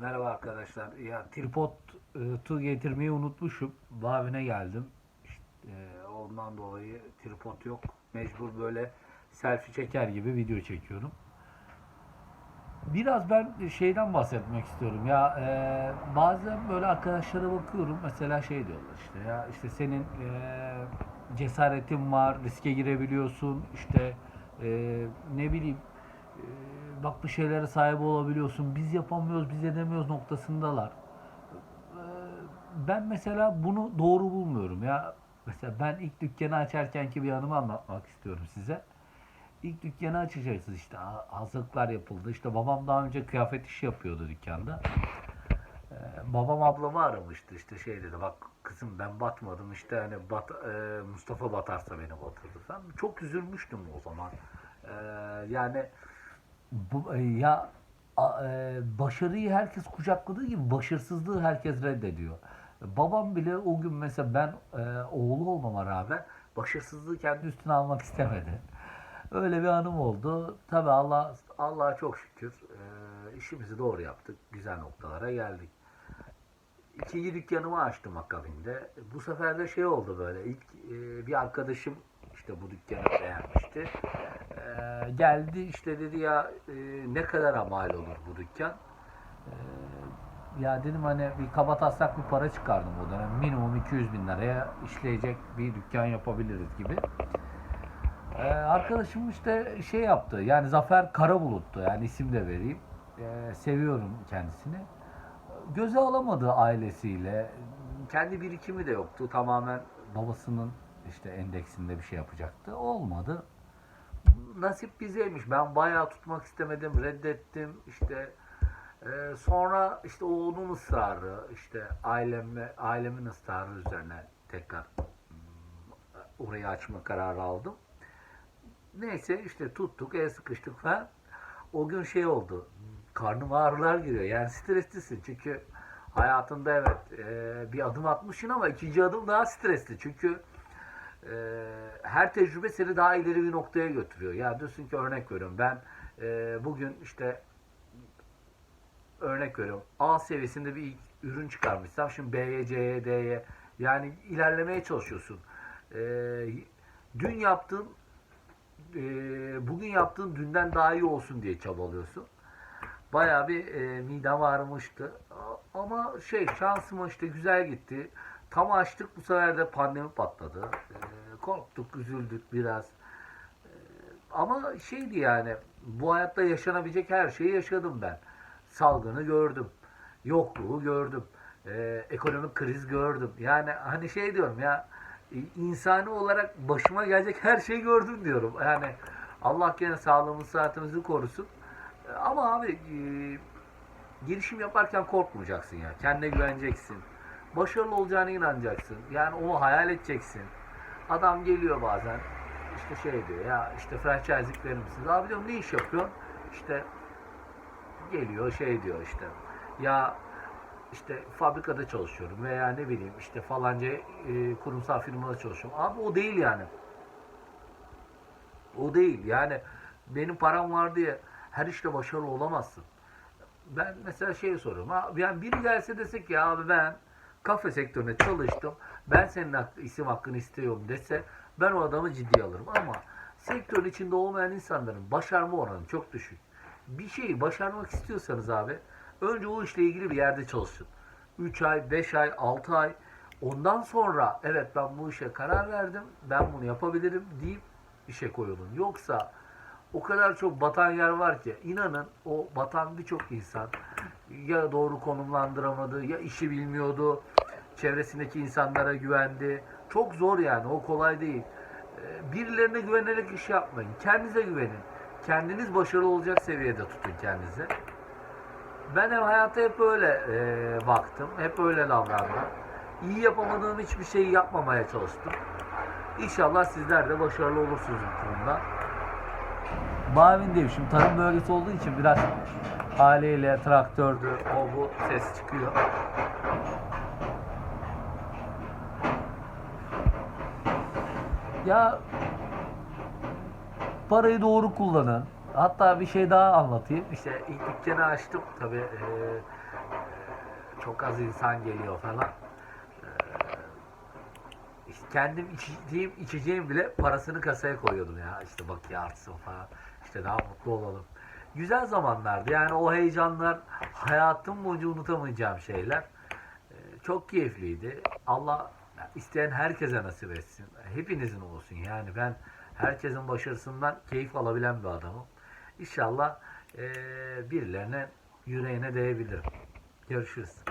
merhaba arkadaşlar. Ya tripod tu getirmeyi unutmuşum. Bavine geldim. İşte, e, ondan dolayı tripod yok. Mecbur böyle selfie çeker gibi video çekiyorum. Biraz ben şeyden bahsetmek istiyorum. Ya e, bazen böyle arkadaşlara bakıyorum. Mesela şey diyorlar işte ya işte senin e, cesaretin var, riske girebiliyorsun. İşte e, ne bileyim e, bir şeylere sahip olabiliyorsun. Biz yapamıyoruz, biz edemiyoruz noktasındalar. E, ben mesela bunu doğru bulmuyorum ya. Mesela ben ilk dükkanı açarkenki bir anımı anlatmak istiyorum size. İlk dükkanı açacaksınız işte ha- hazırlıklar yapıldı. İşte babam daha önce kıyafet işi yapıyordu dükkanda. Ee, babam ablamı aramıştı işte şey dedi bak kızım ben batmadım işte hani bat, e, Mustafa batarsa beni batırdı falan. Çok üzülmüştüm o zaman. Ee, yani bu, e, ya a- e, başarıyı herkes kucakladığı gibi başarısızlığı herkes reddediyor. Babam bile o gün mesela ben e, oğlu olmama rağmen başarısızlığı kendi üstüne almak istemedi. Öyle bir anım oldu. Tabii Allah Allah'a çok şükür e, işimizi doğru yaptık. Güzel noktalara geldik. İkinci dükkanımı açtım akabinde. Bu sefer de şey oldu böyle. İlk e, bir arkadaşım işte bu dükkanı beğenmişti. E, geldi işte dedi ya e, ne kadar mal olur bu dükkan? E, ya dedim hani bir kaba taslak bir para çıkardım o dönem. Minimum 200 bin liraya işleyecek bir dükkan yapabiliriz gibi. Ee, arkadaşım işte şey yaptı. Yani Zafer Karabulut'tu. Yani isim de vereyim. Ee, seviyorum kendisini. Göze alamadı ailesiyle. Kendi birikimi de yoktu. Tamamen babasının işte endeksinde bir şey yapacaktı. Olmadı. Nasip bizeymiş. Ben bayağı tutmak istemedim. Reddettim. İşte e, sonra işte o onun ısrarı, işte aileme, ailemin ısrarı üzerine tekrar mm, orayı açma kararı aldım. Neyse işte tuttuk, el sıkıştık falan. O gün şey oldu. Karnım ağrılar giriyor. Yani streslisin çünkü hayatında evet e, bir adım atmışsın ama ikinci adım daha stresli. Çünkü e, her tecrübe seni daha ileri bir noktaya götürüyor. Ya diyorsun ki örnek veriyorum ben e, bugün işte örnek veriyorum A seviyesinde bir ürün çıkarmışsam şimdi B'ye, C'ye, D'ye yani ilerlemeye çalışıyorsun. E, dün yaptığın e, bugün yaptığın dünden daha iyi olsun diye çabalıyorsun. Bayağı bir e, midem ağrımıştı. Ama şey şansıma işte güzel gitti. Tam açtık bu sefer de pandemi patladı. E, korktuk, üzüldük biraz. E, ama şeydi yani bu hayatta yaşanabilecek her şeyi yaşadım ben. Salgını gördüm. Yokluğu gördüm. E, ekonomik kriz gördüm. Yani hani şey diyorum ya e, insani olarak başıma gelecek her şeyi gördüm diyorum. Yani Allah gene sağlığımızı saatimizi korusun. Ama abi e, girişim yaparken korkmayacaksın ya. Kendine güveneceksin. Başarılı olacağına inanacaksın. Yani onu hayal edeceksin. Adam geliyor bazen işte şey diyor ya işte franchise'lik verir misiniz? Abi diyorum ne iş yapıyorsun? İşte geliyor şey diyor işte ya işte fabrikada çalışıyorum veya ne bileyim işte falanca e, kurumsal firmada çalışıyorum. Abi o değil yani. O değil. Yani benim param var diye her işte başarılı olamazsın. Ben mesela şey soruyorum. Ha, yani biri gelse desek ya abi ben kafe sektöründe çalıştım. Ben senin hak- isim hakkını istiyorum dese ben o adamı ciddiye alırım. Ama sektörün içinde olmayan insanların başarma oranı çok düşük. Bir şeyi başarmak istiyorsanız abi önce o işle ilgili bir yerde çalışın. 3 ay, 5 ay, 6 ay ondan sonra evet ben bu işe karar verdim. Ben bunu yapabilirim deyip işe koyulun. Yoksa o kadar çok batan yer var ki inanın o batan birçok insan ya doğru konumlandıramadı ya işi bilmiyordu çevresindeki insanlara güvendi. Çok zor yani o kolay değil. Ee, Birilerine güvenerek iş yapmayın. Kendinize güvenin. Kendiniz başarılı olacak seviyede tutun kendinizi. Ben hep hayata hep öyle e, baktım. Hep öyle davrandım. İyi yapamadığım hiçbir şeyi yapmamaya çalıştım. İnşallah sizler de başarılı olursunuz bu konuda. Mavindeyim. Şimdi tarım bölgesi olduğu için biraz haliyle traktördü, o bu ses çıkıyor. Ya parayı doğru kullanın. Hatta bir şey daha anlatayım. İşte dükkanı açtım. Tabii e, çok az insan geliyor falan. E, kendim içtiğim içeceğim bile parasını kasaya koyuyordum ya. İşte bak ya artsın falan. İşte daha mutlu olalım. Güzel zamanlardı. Yani o heyecanlar hayatım boyunca unutamayacağım şeyler. E, çok keyifliydi. Allah isteyen herkese nasip etsin. Hepinizin olsun. Yani ben herkesin başarısından keyif alabilen bir adamım. İnşallah e, birilerine yüreğine değebilirim. Görüşürüz.